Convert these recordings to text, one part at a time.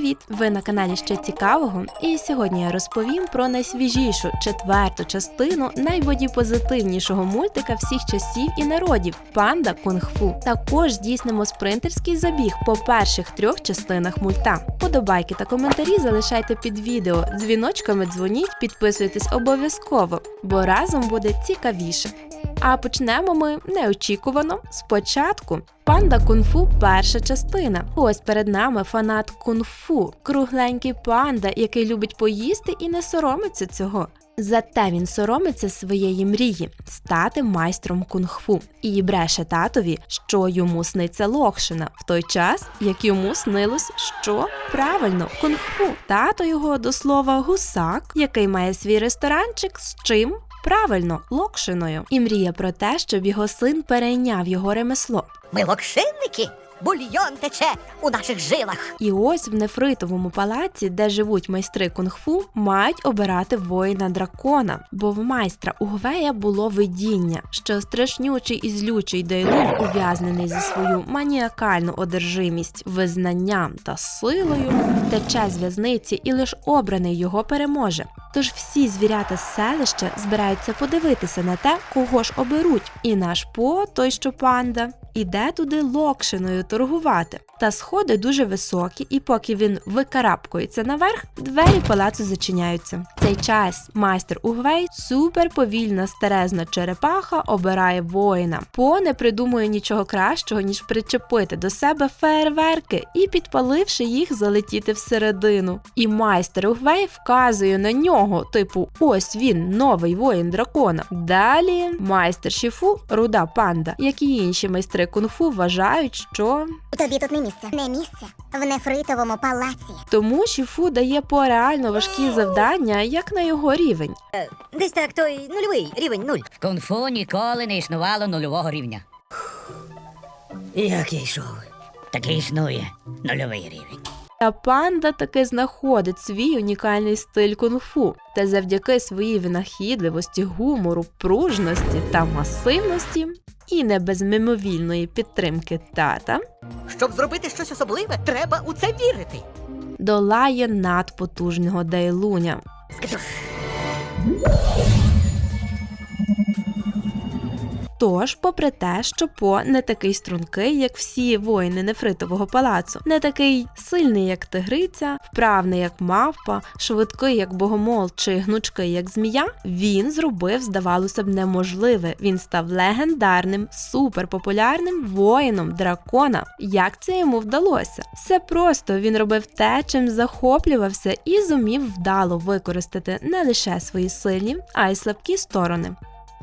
Привіт! Ви на каналі Ще цікавого, і сьогодні я розповім про найсвіжішу четверту частину найбодіпозитивнішого мультика всіх часів і народів Панда Кунг-Фу. Також здійснимо спринтерський забіг по перших трьох частинах мульта. Подобайки та коментарі залишайте під відео. Дзвіночками дзвоніть, підписуйтесь обов'язково, бо разом буде цікавіше. А почнемо ми неочікувано спочатку. Панда кунг-фу перша частина. Ось перед нами фанат кунг-фу, кругленький панда, який любить поїсти і не соромиться цього. Зате він соромиться своєї мрії стати майстром кунг-фу і бреше татові, що йому сниться локшина, в той час як йому снилось, що правильно кунг-фу. Тато його до слова гусак, який має свій ресторанчик з чим. Правильно, локшиною, і мріє про те, щоб його син перейняв його ремесло. Ми локшинники, бульйон тече у наших жилах. І ось в нефритовому палаці, де живуть майстри кунг-фу, мають обирати воїна дракона, бо в майстра Угвея було видіння, що страшнючий і злючий Дейлун, ув'язнений за свою маніакальну одержимість, визнанням та силою, втече з в'язниці, і лише обраний його переможе. Тож всі звірята з селища збираються подивитися на те, кого ж оберуть. І наш по, той що панда, іде туди локшиною торгувати. Та сходи дуже високі, і поки він викарабкується наверх, двері палацу зачиняються. В цей час майстер Угвей, суперповільна старезна черепаха, обирає воїна. По не придумує нічого кращого, ніж причепити до себе фейерверки і, підпаливши їх, залетіти всередину. І майстер Угвей вказує на нього, типу, ось він, новий воїн дракона. Далі майстер Шіфу, руда панда, як і інші майстри кунг-фу вважають, що Тобі тут не місце. Не місце в нефритовому палаці. тому Шіфу дає по реально важкі завдання, як на його рівень. Десь так той нульовий рівень нуль. В кунг-фу ніколи не існувало нульового рівня. Як я йшов. Такий існує нульовий рівень. Та панда таки знаходить свій унікальний стиль кунг-фу, та завдяки своїй винахідливості, гумору, пружності та масивності, і не без мимовільної підтримки тата, Щоб зробити щось особливе, треба у це вірити. долає надпотужного Дайлуня. Скажу, Тож, попри те, що По не такий стрункий, як всі воїни нефритового палацу, не такий сильний, як тигриця, вправний, як мавпа, швидкий, як богомол, чи гнучкий, як змія, він зробив, здавалося б, неможливе. Він став легендарним, суперпопулярним воїном дракона. Як це йому вдалося? Все просто він робив те, чим захоплювався, і зумів вдало використати не лише свої сильні, а й слабкі сторони.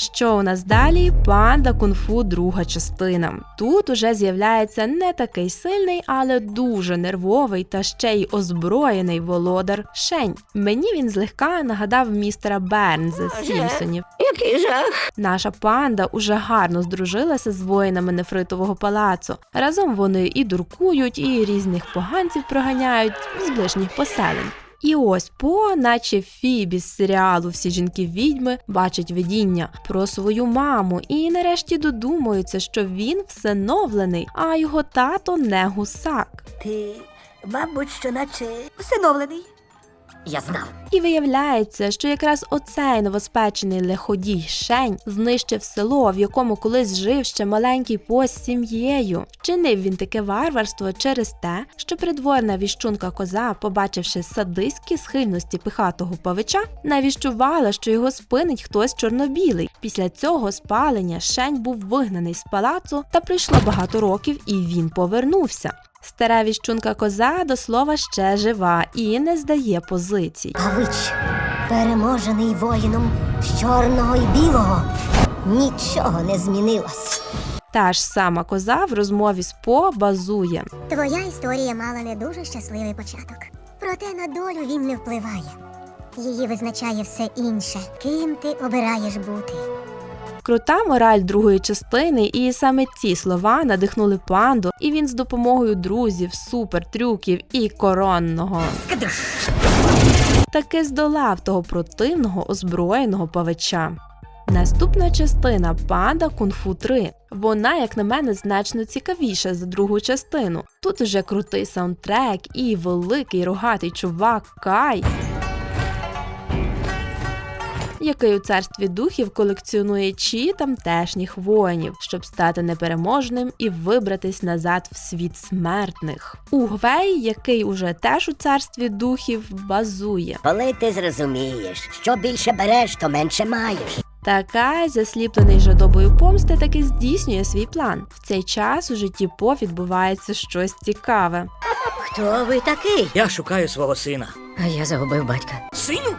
Що у нас далі? Панда кунг-фу друга частина. Тут уже з'являється не такий сильний, але дуже нервовий та ще й озброєний володар Шень. Мені він злегка нагадав містера Бернза з Сімпсонів. який жах. Наша панда уже гарно здружилася з воїнами нефритового палацу. Разом вони і дуркують, і різних поганців проганяють з ближніх поселень. І ось по, наче Фібі з серіалу Всі жінки відьми бачить видіння про свою маму і нарешті додумується, що він всиновлений, а його тато не гусак. Ти, мабуть, що наче всиновлений. Я знав. І виявляється, що якраз оцей новоспечений лиходій Шень знищив село, в якому колись жив ще маленький пост з сім'єю. Вчинив він таке варварство через те, що придворна віщунка коза, побачивши садистські схильності пихатого павича, навіщувала, що його спинить хтось чорнобілий. Після цього спалення Шень був вигнаний з палацу, та пройшло багато років, і він повернувся. Стара віщунка коза до слова ще жива і не здає позицій. Павич, переможений воїном з чорного і білого. Нічого не змінилось. Та ж сама коза в розмові з По базує. Твоя історія мала не дуже щасливий початок. Проте на долю він не впливає. Її визначає все інше. Ким ти обираєш бути? Крута мораль другої частини, і саме ці слова надихнули панду, і він з допомогою друзів, супертрюків і коронного таки здолав того противного озброєного павича. Наступна частина Панда Кунг-фу 3. Вона, як на мене, значно цікавіша за другу частину. Тут уже крутий саундтрек і великий рогатий чувак Кай. Який у царстві духів колекціонує чі тамтешніх воїнів, щоб стати непереможним і вибратись назад в світ смертних. Угвей, який уже теж у царстві духів базує. Коли ти зрозумієш, що більше береш, то менше маєш. Така засліплений жадобою помсти таки здійснює свій план. В цей час у житті По відбувається щось цікаве. Хто ви такий? Я шукаю свого сина. А я загубив батька. Синю?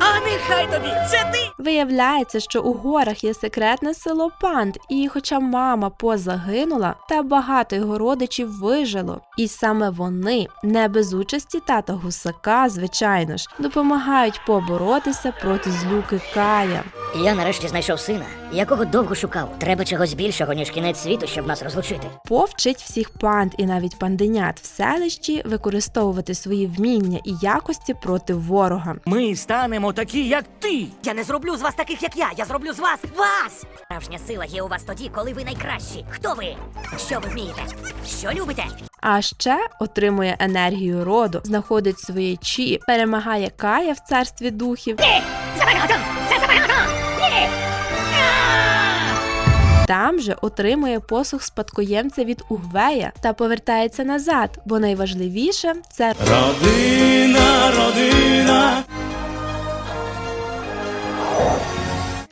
А нехай тобі! Це ти! Виявляється, що у горах є секретне село Панд, і хоча мама По загинула, та багато його родичів вижило. І саме вони, не без участі тата гусака, звичайно ж, допомагають поборотися проти злюки Кая. Я нарешті знайшов сина, якого довго шукав. Треба чогось більшого, ніж кінець світу, щоб нас розлучити. По вчить всіх панд і навіть панденят в селищі використовувати свої вміння і якості проти ворога. Ми станемо такі, як ти! Я не зроблю з вас таких, як я. Я зроблю з вас вас. Справжня сила є у вас тоді, коли ви найкращі. Хто ви? Що ви вмієте? Що любите? А ще отримує енергію роду, знаходить своє чі, перемагає Кая в царстві духів. Забагато! Це забагато! Ні! Там же отримує посух спадкоємця від Угвея та повертається назад, бо найважливіше це Родина, родина.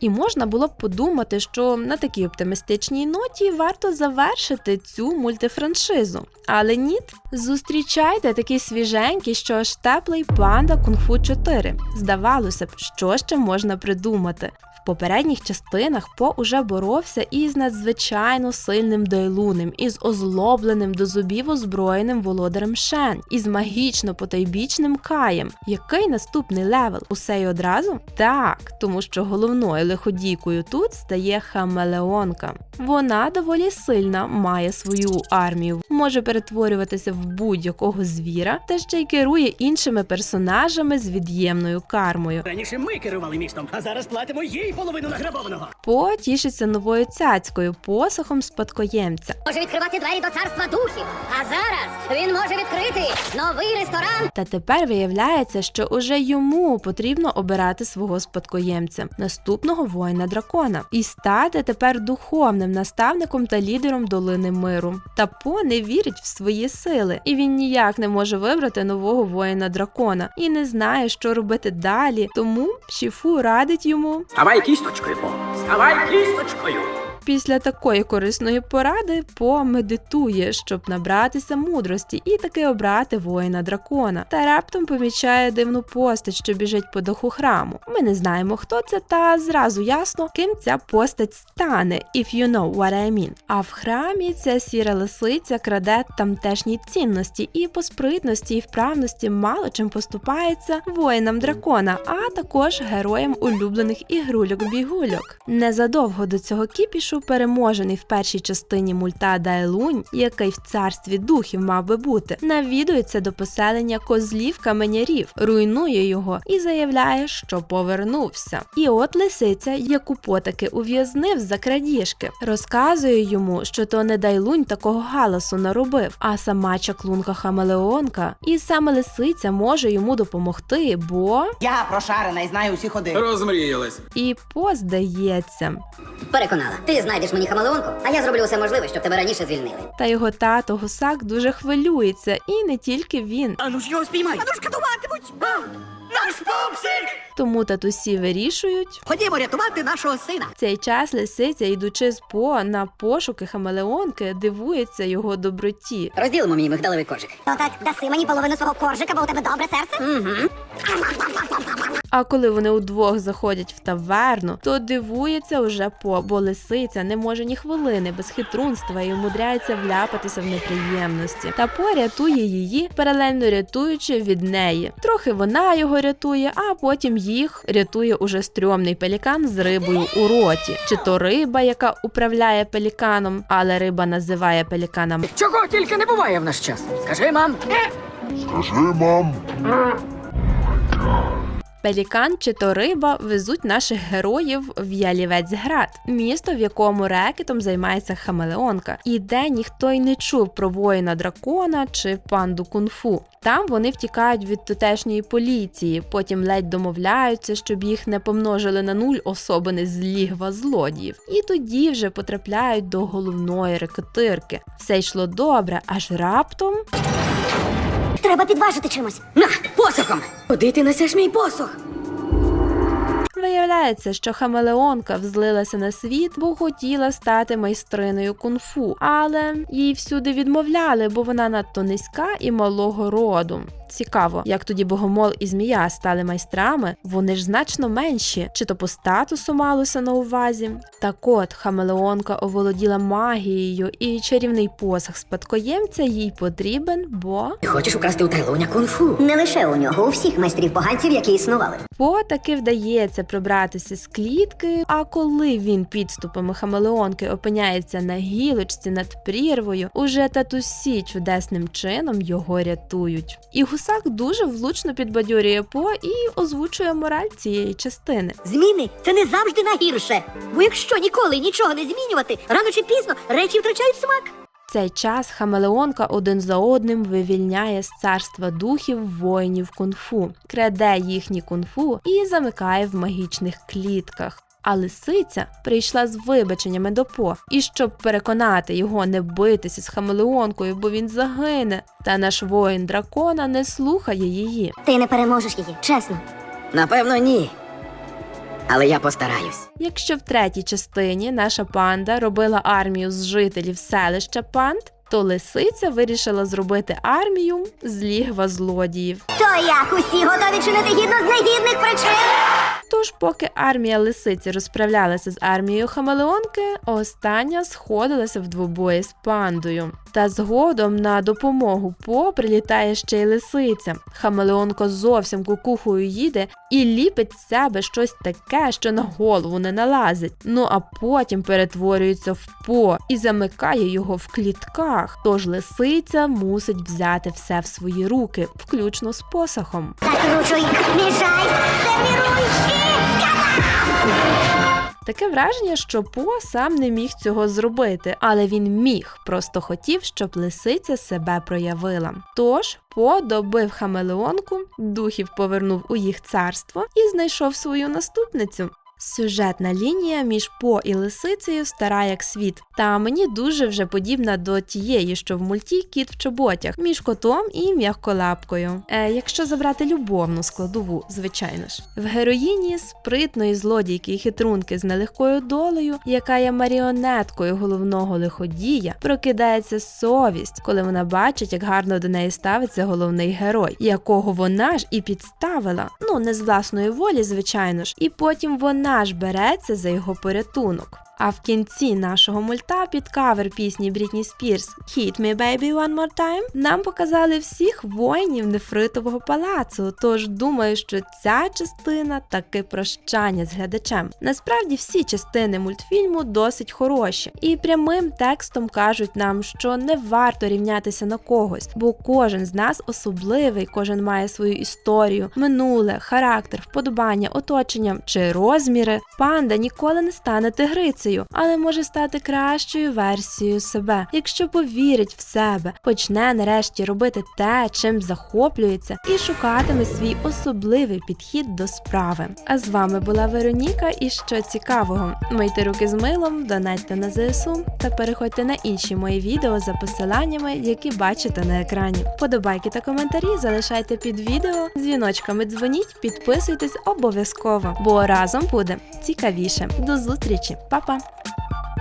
І можна було б подумати, що на такій оптимістичній ноті варто завершити цю мультифраншизу. Але ні, зустрічайте такий свіженький, що аж теплий панда Кунг-фу 4. Здавалося б, що ще можна придумати. В попередніх частинах По уже боровся із надзвичайно сильним Дайлунем, із озлобленим до зубів озброєним володарем Шен, із магічно потайбічним Каєм. Який наступний левел? Усе й одразу? Так, тому що головною лиходійкою тут стає Хамелеонка. Вона доволі сильна, має свою армію, може перетворюватися в будь-якого звіра та ще й керує іншими персонажами з від'ємною кармою. Раніше ми керували містом, а зараз платимо їй половину награбованого. По тішиться новою цяцькою, посохом спадкоємця. Може відкривати двері до царства духів. А зараз він може відкрити новий ресторан. Та тепер виявляється, що уже йому потрібно обирати свого спадкоємця, наступного воїна дракона, і стати тепер духовним наставником та лідером долини миру. Та По не вірить в свої сили, і він ніяк не може вибрати нового воїна дракона і не знає, що робити далі. Тому Шіфу радить йому Ставай кісточкою. Ставай кісточкою. Після такої корисної поради По медитує, щоб набратися мудрості і таки обрати воїна дракона. Та раптом помічає дивну постать, що біжить по даху храму. Ми не знаємо, хто це, та зразу ясно, ким ця постать стане, if you know what I mean. А в храмі ця сіра лисиця краде тамтешні цінності і по спритності і вправності мало чим поступається воїнам дракона, а також героям улюблених ігрульок-бігульок. Незадовго до цього кіпішу переможений в першій частині мульта Дайлунь, який в царстві духів мав би бути, навідується до поселення козлів каменярів, руйнує його і заявляє, що повернувся. І от лисиця, яку потаки ув'язнив за крадіжки, розказує йому, що то не Дайлунь такого галасу наробив, а сама чаклунка Хамелеонка. І саме лисиця може йому допомогти, бо Я прошарена і знаю усі ходи. Розмріялась. і поздається. Переконала, ти знайдеш мені хамелеонку, а я зроблю все можливе, щоб тебе раніше звільнили. Та його тато гусак дуже хвилюється, і не тільки він. А ну ж його спіймай! А ну шкодуватимуть! Наш пупсик! Тому татусі вирішують. Ходімо рятувати нашого сина. Цей час лисиця, йдучи з по на пошуки хамелеонки, дивується його доброті. Розділимо мій мигдалевий коржик. Ну так, даси мені половину свого коржика, бо у тебе добре серце. Угу. А коли вони удвох заходять в таверну, то дивується уже по, бо лисиця не може ні хвилини без хитрунства і умудряється вляпатися в неприємності. Та по рятує її, паралельно рятуючи від неї. Трохи вона його рятує, а потім їх рятує уже стрьомний пелікан з рибою у роті. Чи то риба, яка управляє пеліканом, але риба називає пелікана Чого тільки не буває в наш час. Скажи, мам. Пелікан чи то риба везуть наших героїв в Ялівець-Град, місто, в якому рекетом займається хамелеонка, і де ніхто й не чув про воїна дракона чи панду кунг-фу. Там вони втікають від тутешньої поліції, потім ледь домовляються, щоб їх не помножили на нуль особини з лігва злодіїв. І тоді вже потрапляють до головної рекетирки. Все йшло добре, аж раптом Треба підважити чимось. На, посохом! Куди ти несеш мій посох? Виявляється, що хамелеонка взлилася на світ, бо хотіла стати майстриною кунг-фу, але їй всюди відмовляли, бо вона надто низька і малого роду. Цікаво, як тоді богомол і змія стали майстрами, вони ж значно менші, чи то по статусу малося на увазі. Так от хамелеонка оволоділа магією, і чарівний посох спадкоємця їй потрібен, бо хочеш украсти у Тайлуня кунг-фу? Не лише у нього, у всіх майстрів поганців, які існували. По таки вдається пробратися з клітки, а коли він підступами хамелеонки опиняється на гілочці над прірвою, уже татусі чудесним чином його рятують. І гусак дуже влучно підбадьорює По і озвучує мораль цієї частини. Зміни це не завжди на гірше. Бо якщо ніколи нічого не змінювати, рано чи пізно речі втрачають смак. Цей час хамелеонка один за одним вивільняє з царства духів воїнів кунг-фу, краде їхні кунг-фу і замикає в магічних клітках. А лисиця прийшла з вибаченнями до По, і щоб переконати його не битися з хамелеонкою, бо він загине. Та наш воїн дракона не слухає її. Ти не переможеш її, чесно. Напевно, ні. Але я постараюсь. Якщо в третій частині наша панда робила армію з жителів селища панд, то лисиця вирішила зробити армію з лігва злодіїв. То як усі готові чинити гідно з негідних причин? Тож, поки армія лисиці розправлялася з армією хамелеонки, остання сходилася в двобої з пандою. Та згодом на допомогу По прилітає ще й лисиця. Хамелеонка зовсім кукухою їде і ліпить з себе щось таке, що на голову не налазить. Ну а потім перетворюється в По і замикає його в клітках. Тож лисиця мусить взяти все в свої руки, включно з посохом. Закручуй, мішай, Таке враження, що По сам не міг цього зробити, але він міг, просто хотів, щоб лисиця себе проявила. Тож По добив хамелеонку, духів повернув у їх царство і знайшов свою наступницю. Сюжетна лінія між По і лисицею стара як світ, та мені дуже вже подібна до тієї, що в мульті кіт в чоботях між котом і м'яколапкою. Е, якщо забрати любовну складову, звичайно ж, в героїні спритної злодійки і хитрунки з нелегкою долею, яка є маріонеткою головного лиходія, прокидається совість, коли вона бачить, як гарно до неї ставиться головний герой, якого вона ж і підставила. Ну не з власної волі, звичайно ж, і потім вона ж береться за його порятунок. А в кінці нашого мульта під кавер пісні Брітні Спірс «Hit me baby one more time» нам показали всіх воїнів нефритового палацу. Тож думаю, що ця частина таки прощання з глядачем. Насправді всі частини мультфільму досить хороші, і прямим текстом кажуть нам, що не варто рівнятися на когось, бо кожен з нас особливий, кожен має свою історію, минуле, характер, вподобання, оточення чи розміри. Панда ніколи не стане тигрицею, але може стати кращою версією себе, якщо повірить в себе, почне нарешті робити те, чим захоплюється, і шукатиме свій особливий підхід до справи. А з вами була Вероніка. І що цікавого, мийте руки з милом, донатьте на ЗСУ та переходьте на інші мої відео за посиланнями, які бачите на екрані. Подобайки та коментарі залишайте під відео, дзвіночками дзвоніть, підписуйтесь обов'язково, бо разом буде цікавіше. До зустрічі, Па-па! Opa!